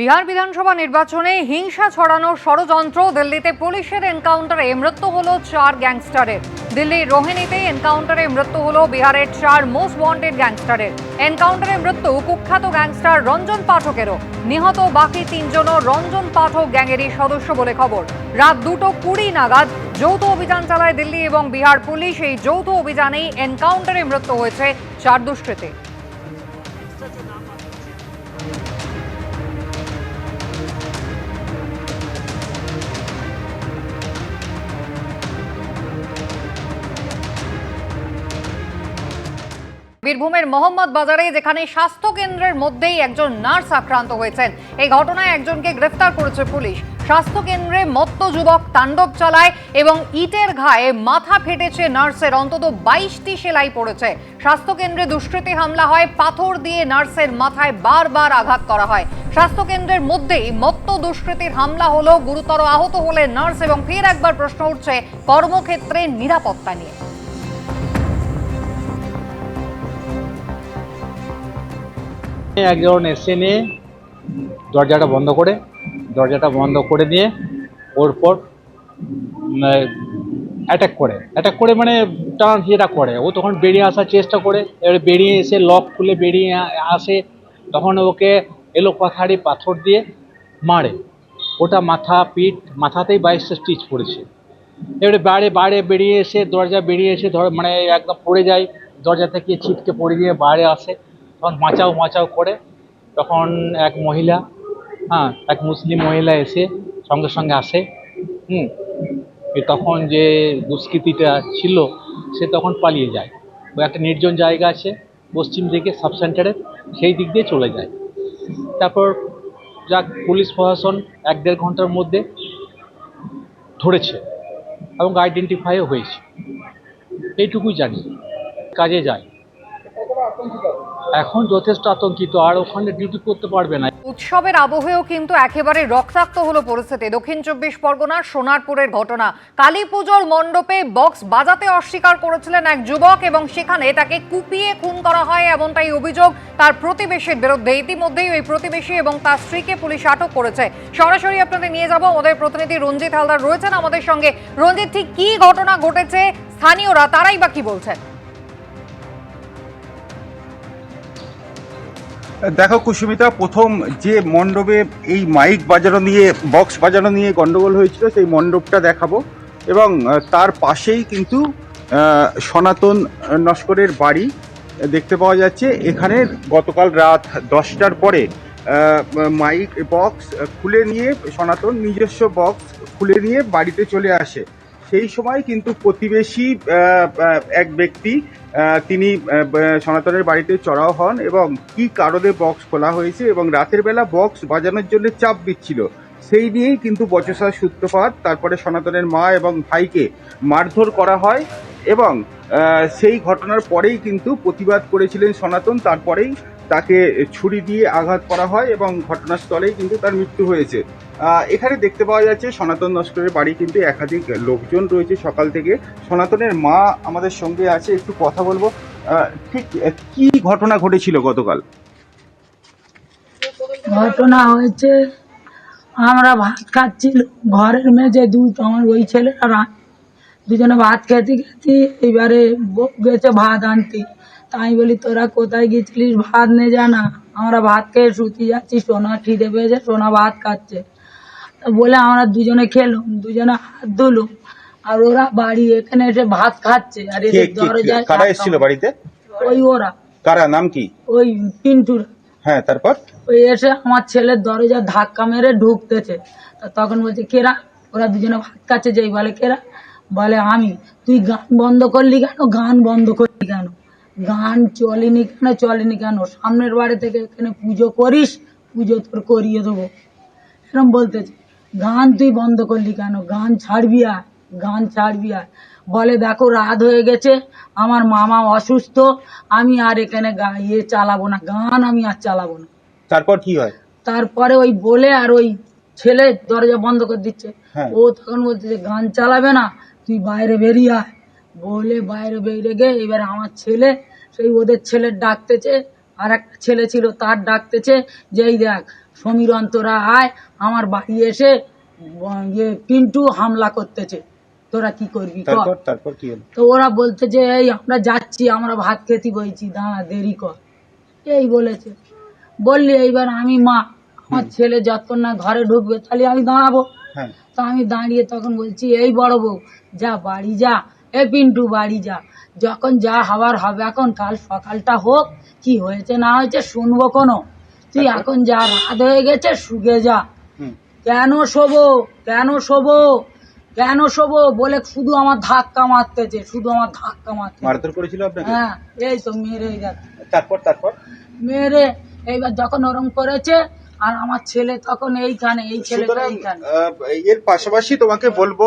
বিহার বিধানসভা নির্বাচনে হিংসা ছড়ানোর ষড়যন্ত্র। দিল্লিতে পুলিশের এনকাউন্টারে মৃত্যু হলো চার গ্যাংস্টারের। দিল্লির রোহিণীতে এনকাউন্টারে মৃত্যু হলো বিহারের চার মোস্ট ওয়ান্টেড গ্যাংস্টারের। এনকাউন্টারে মৃত্যু কুখ্যাত গ্যাংস্টার রঞ্জন পাঠকেরও। নিহত বাকি তিনজনও রঞ্জন পাঠক গ্যাংয়েরই সদস্য বলে খবর। রাত দুটো কুড়ি নাগাদ যৌথ অভিযান চালায় দিল্লি এবং বিহার পুলিশ। এই যৌথ অভিযানেই এনকাউন্টারে মৃত্যু হয়েছে চার দুষ্কৃতী। বীরভূমের মোহাম্মদ বাজারে, যেখানে স্বাস্থ্য কেন্দ্রের মধ্যেই একজন নার্স আক্রান্ত হয়েছেন। এই ঘটনায় একজনকে গ্রেফতার করেছে পুলিশ। স্বাস্থ্য কেন্দ্রে মত্ত যুবক তাণ্ডব চালায় এবং ইটের ঘায়ে মাথা ফেটেছে নার্সের। অন্তত বাইশটি সেলাই পড়েছে। স্বাস্থ্য কেন্দ্রে দুষ্কৃতী হামলা হয়, পাথর দিয়ে নার্সের মাথায় বারবার আঘাত করা হয়। স্বাস্থ্য কেন্দ্রের মধ্যেই মত্ত দুষ্কৃতির হামলা হলো, গুরুতর আহত হলেন নার্স এবং ফের একবার প্রশ্ন উঠছে কর্মক্ষেত্রে নিরাপত্তা নিয়ে। একজন এসে নিয়ে দরজাটা বন্ধ করে, দরজাটা বন্ধ করে দিয়ে ওর পর অ্যাটাক করে। অ্যাটাক করে মানে টান যেটা করে। ও তখন বেরিয়ে আসার চেষ্টা করে। এবারে বেরিয়ে এসে লক খুলে বেরিয়ে আসে। তখন ওকে এলো পাথারি পাথর দিয়ে মারে। ওটা মাথা, পিঠ মাথাতেই বাইশটা স্টিচ পড়েছে এবারে বাইরে বাইরে বেরিয়ে এসে দরজা বেরিয়ে এসে ধর মানে একদম পড়ে যায়। দরজা থেকে ছিটকে পড়ে গিয়ে বাইরে আসে। তখন মাচাও মাচাও করে। তখন এক মহিলা হ্যাঁ এক মুসলিম মহিলা এসে সঙ্গে সঙ্গে আসে। হুম তখন যে দুষ্কৃতিটা ছিল, সে তখন পালিয়ে যায়। ওই একটা নির্জন জায়গা আছে, পশ্চিম দিকে, সাব সেন্টারের সেই দিক দিয়ে চলে যায়। তারপর যাক, পুলিশ প্রশাসন এক দেড় ঘণ্টার মধ্যে ধরেছে এবং আইডেন্টিফাইও হয়েছে। এইটুকুই জানি। কাজে যায়। এখন যথেষ্ট আতঙ্কিত আর ওখানে ডিউটি করতে পারবে না। উৎসবের আবহেও কিন্তু একেবারে রক্তাক্ত হলো পরিস্থিতি। দক্ষিণ চব্বিশ পরগনার সোনারপুরের ঘটনা। কালী পুজোর মণ্ডপে বক্স বাজাতে অস্বীকার করেছিলেন এক যুবক এবং সেখানে তাকে কুপিয়ে খুন করা হয় এমনটাই অভিযোগ তার প্রতিবেশীর বিরুদ্ধে। ইতিমধ্যেই ওই প্রতিবেশী এবং তার স্ত্রীকে পুলিশ আটক করেছে। সরাসরি আপনাদের নিয়ে যাব। আমাদের প্রতিনিধি রঞ্জিত হালদার রয়েছেন আমাদের সঙ্গে। রঞ্জিত, ঠিক কি ঘটনা ঘটেছে? স্থানীয়রা তারাই বা কি বলছেন? দেখো কুসুমিতা, প্রথম যে মণ্ডপে এই মাইক বাজানো নিয়ে, বক্স বাজানো নিয়ে গন্ডগোল হয়েছিল, সেই মণ্ডপটা দেখাবো। এবং তার পাশেই কিন্তু সনাতন নস্করের বাড়ি দেখতে পাওয়া যাচ্ছে। এখানে গতকাল রাত দশটার পরে মাইক বক্স খুলে নিয়ে, সনাতন নিজস্ব বক্স খুলে নিয়ে বাড়িতে চলে আসে। সেই সময় কিন্তু প্রতিবেশী এক ব্যক্তি তিনি সনাতনের বাড়িতে চড়াও হন এবং কি কারণে বক্স খোলা হয়েছে এবং রাতের বেলা বক্স বাজানোর জন্য চাপ দিচ্ছিল, সেই নিয়েই কিন্তু বচসার সূত্রপাত। তারপরে সনাতনের মা এবং ভাইকে মারধর করা হয় এবং সেই ঘটনার পরেই কিন্তু প্রতিবাদ করেছিলেন সনাতন। তারপরেই তাকে ছুরি দিয়ে আঘাত করা হয় এবং ঘটনাস্থলেই কিন্তু তার মৃত্যু হয়েছে। এখানে দেখতে পাওয়া যাচ্ছে সনাতন নস্করের বাড়ি কিন্তু একাধিক লোকজন রয়েছে সকাল থেকে। সনাতনের মা আমাদের সঙ্গে আছে, একটু কথা বলব। ঠিক কি ঘটনা ঘটেছিল গতকাল? ঘটনা হয়েছে, আমরা ভাত খাচ্ছিল ঘরের মেঝে দুটো আমার ওই ছেলে আর দুজনে ভাত খেতে খেতে এবারে গেছে ভাত আনতে। তাই বলি, তোরা কোথায় গেছিলিস? ভাত নে। জানা আমরা ভাত খেয়ে শুতে যাচ্ছি, সোনা খিদে পেয়েছে, সোনা ভাত খাচ্ছে। বলে আমরা দুজনে খেলাম দুজনে হাত ধুলুম আর ওরা বাড়ি এখানে এসে ভাত খাচ্ছে আর এদের দরজায় কারা এসেছিল বাড়িতে? ওই ওরা। কারা? নাম কি? ওই পিন্টুরা। হ্যাঁ তারপর? ওই এসে আমার ছেলের দরজা ধাক্কা মেরে ঢুকতেছে। তখন বলছে কেরা? ওরা দুজনে ভাত খাচ্ছে যেই বলে কেরা? বলে আমি। তুই গান বন্ধ করলি কেন? গান বন্ধ করলি কেন? গান চলেনি কেন? চলেনি কেন? সামনের বাড়ি থেকে এখানে পুজো করিস? পুজো তোর করিয়ে দেবো। এরকম বলতেছে। গান তুই বন্ধ করলি কেন? গান ছাড়বি আর গান ছাড়বি আর। বলে দেখো রাত হয়ে গেছে আমার মামা অসুস্থ আমি আর এখানে ইয়ে চালাবো না গান আমি আর চালাবো না। তারপর কি হয়? তারপরে ওই বলে আর ওই ছেলে দরজা বন্ধ করে দিচ্ছে। হ্যাঁ। ও তখন বলছে যে গান চালাবে না তুই বাইরে বেরিয়ে আয়। বলে বাইরে বেরিয়ে গে এবার আমার ছেলে সেই ওদের ছেলের ডাকতেছে আর একটা ছেলে ছিল তার ডাকতেছে যে এই দেখ সমীরন তোরা আয় আমার বাড়ি এসে ইয়ে পিন্টু হামলা করতেছে। তোরা কি করবি কর। তারপর তারপর কি হলো? তো ওরা বলতে যে এই আমরা যাচ্ছি আমরা ভাত খেতে বইছি দাঁড়া দেরি কর। এই বলেছে। বললি এইবার আমি মা আমার ছেলে যতক্ষণ না ঘরে ঢুকবে তাহলে আমি দাঁড়াবো। হ্যাঁ। তো আমি দাঁড়িয়ে তখন বলছি এই বড় বউ যা বাড়ি যা। এ পিন্টু বাড়ি যা। যখন যা হওয়ার হবে এখন কাল সকালটা হোক কি হয়েছে না হয়েছে শুনব কোনো। তুই এখন যা রাত হয়ে গেছে শুগে যা। কেন শোবো? কেন শোবো? কেন শোবো? বলে শুধু আমার ধাক্কা মারতেছে শুধু আমার ধাক্কা মারতে মারধর করেছিল আপনাকে? হ্যাঁ এই তো মেরে গেছে। তারপর তারপর? মেরে এইবার যখন ওরম করেছে আর আমার ছেলে তখন এইখানে এই ছেলেটা এইখানে এর পাশাপাশি তোমাকে বলব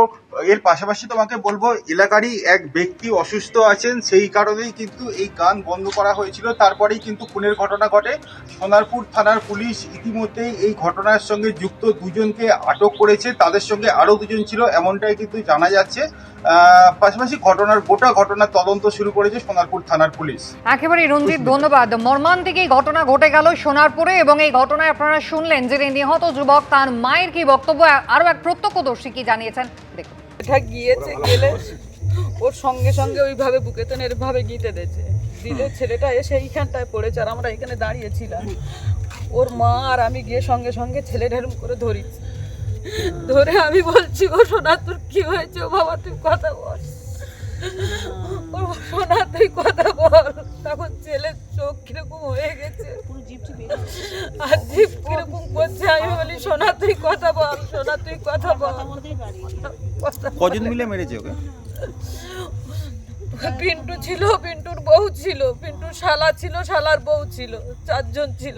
এর পাশাপাশি তোমাকে বলব এলাকারই এক ব্যক্তি অসুস্থ আছেন সেই কারণেই কিন্তু এই গান বন্ধ করা হয়েছিল। তারপরেই কিন্তু খুনের ঘটনা ঘটে। সোনারপুর থানার পুলিশ ইতিমধ্যেই এই ঘটনার সঙ্গে যুক্ত দুজনকে আটক করেছে। তাদের সঙ্গে আরও দুজন ছিল এমনটাই কিন্তু জানা যাচ্ছে। পাশাপাশি ঘটনার গোটা ঘটনার তদন্ত শুরু করেছে সোনারপুর থানার পুলিশ। একেবারে রঞ্জিত ধন্যবাদ। মর্মান্তিক এই ঘটনা ঘটে গেল সোনারপুরে এবং এই ঘটনায় আপনারা শুনলেন যিনি নিহত যুবক তার মায়ের কি বক্তব্য আরও এক প্রত্যক্ষদর্শী কি জানিয়েছেন? দেখুন। এটা গিয়েছে গেলে ওর সঙ্গে সঙ্গে ওইভাবে বুকেতে এরভাবে গিতে দিয়েছে দিলে ছেলেটা এসে এইখানটায় পড়েছে আর আমরা এখানে দাঁড়িয়েছিলাম। ওর মা আর আমি গিয়ে সঙ্গে সঙ্গে ছেলে এরম করে ধরি। ধরে আমি বলছি ও সোনা তোর কি হয়েছে? ও বাবা তুই কথা বল। ও সোনা তুই কথা বল। তখন ছেলের সোনা তুই কথা বল সোনা তুই কথা বল। কজন মিলে মেরেছে ওকে? পিন্টু ছিল পিন্টুর বউ ছিল পিন্টুর শালা ছিল শালার বউ ছিল চারজন ছিল।